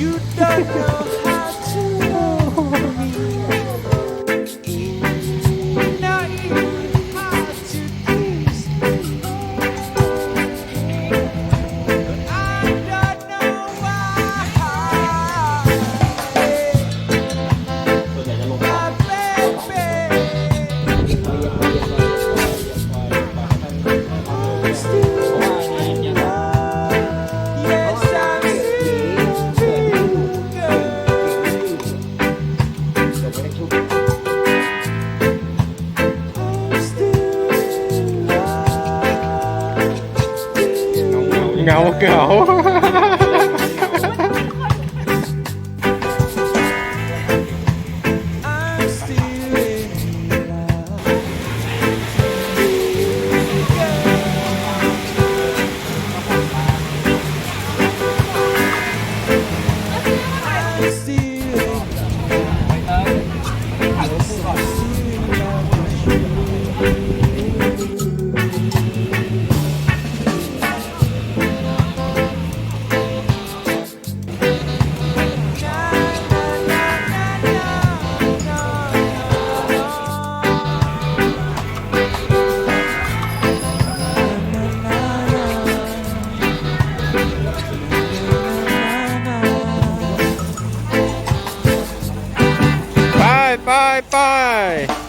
you don't know. 你看我 bye, bye.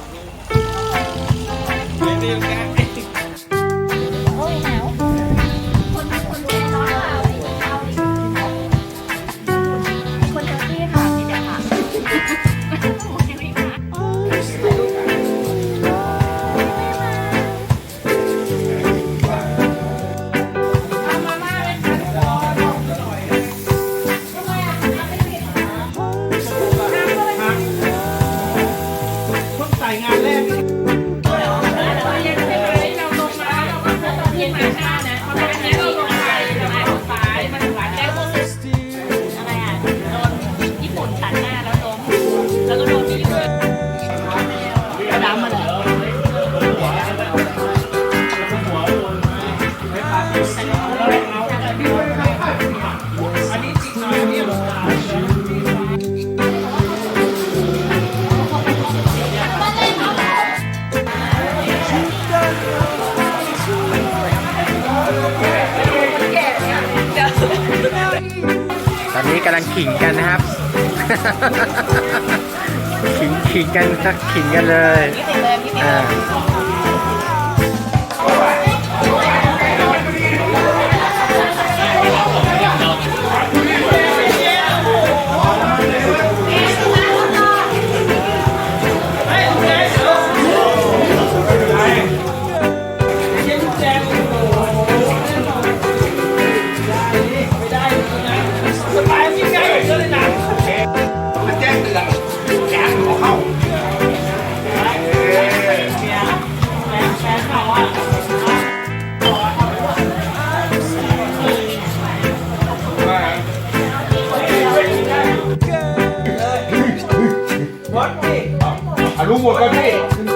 การขิงกันนะครับ ขิงขิงกันสักขิงกันเลยอ่า Vamos colocar aqui.